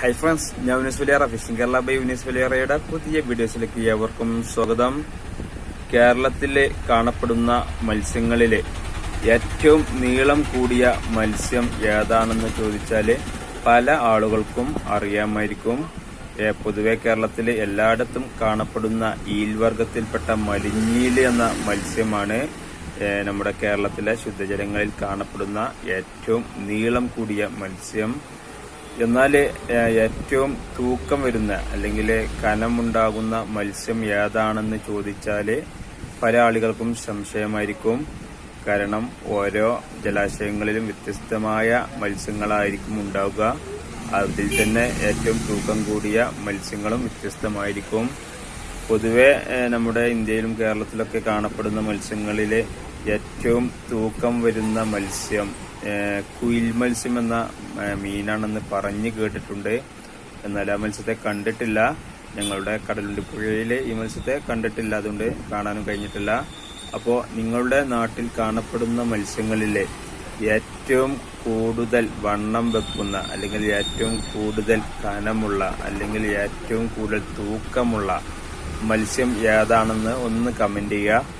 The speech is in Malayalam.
ഹൈ ഫ്രണ്ട്സ് ഞാൻ Yunus Valiyara fishing Kerala by Yunus വലിയറയുടെ പുതിയ വീഡിയോസിലേക്ക് ഏവർക്കും സ്വാഗതം. കേരളത്തിലെ കാണപ്പെടുന്ന മത്സ്യങ്ങളിലെ ഏറ്റവും നീളം കൂടിയ മത്സ്യം ഏതാണെന്ന് ചോദിച്ചാൽ പല ആളുകൾക്കും അറിയാമായിരിക്കും. പൊതുവെ കേരളത്തിലെ എല്ലായിടത്തും കാണപ്പെടുന്ന ഈൽ ഈൽവർഗത്തിൽപ്പെട്ട മലിഞ്ഞീൽ എന്ന മത്സ്യമാണ് നമ്മുടെ കേരളത്തിലെ ശുദ്ധജലങ്ങളിൽ കാണപ്പെടുന്ന ഏറ്റവും നീളം കൂടിയ മത്സ്യം. എന്നാൽ ഏറ്റവും തൂക്കം വരുന്ന അല്ലെങ്കിൽ കനമുണ്ടാകുന്ന മത്സ്യം ഏതാണെന്ന് ചോദിച്ചാൽ പല ആളുകൾക്കും സംശയമായിരിക്കും. കാരണം ഓരോ ജലാശയങ്ങളിലും വ്യത്യസ്തമായ മത്സ്യങ്ങളായിരിക്കും ഉണ്ടാവുക. അതിൽ തന്നെ ഏറ്റവും തൂക്കം കൂടിയ മത്സ്യങ്ങളും വ്യത്യസ്തമായിരിക്കും. പൊതുവെ നമ്മുടെ ഇന്ത്യയിലും കേരളത്തിലൊക്കെ കാണപ്പെടുന്ന മത്സ്യങ്ങളിലെ ഏറ്റവും തൂക്കം വരുന്ന മത്സ്യം കുയിൽ മത്സ്യം എന്ന മീനാണെന്ന് പറഞ്ഞു കേട്ടിട്ടുണ്ട്. എന്നാൽ ആ മത്സ്യത്തെ കണ്ടിട്ടില്ല. ഞങ്ങളുടെ കടലുണ്ടി പുഴയിൽ ഈ മത്സ്യത്തെ കണ്ടിട്ടില്ല. അതുകൊണ്ട് കാണാനും കഴിഞ്ഞിട്ടില്ല. അപ്പോൾ നിങ്ങളുടെ നാട്ടിൽ കാണപ്പെടുന്ന മത്സ്യങ്ങളിലെ ഏറ്റവും കൂടുതൽ വണ്ണം വെക്കുന്ന അല്ലെങ്കിൽ ഏറ്റവും കൂടുതൽ കനമുള്ള അല്ലെങ്കിൽ ഏറ്റവും കൂടുതൽ തൂക്കമുള്ള മത്സ്യം ഏതാണെന്ന് ഒന്ന് കമന്റ് ചെയ്യുക.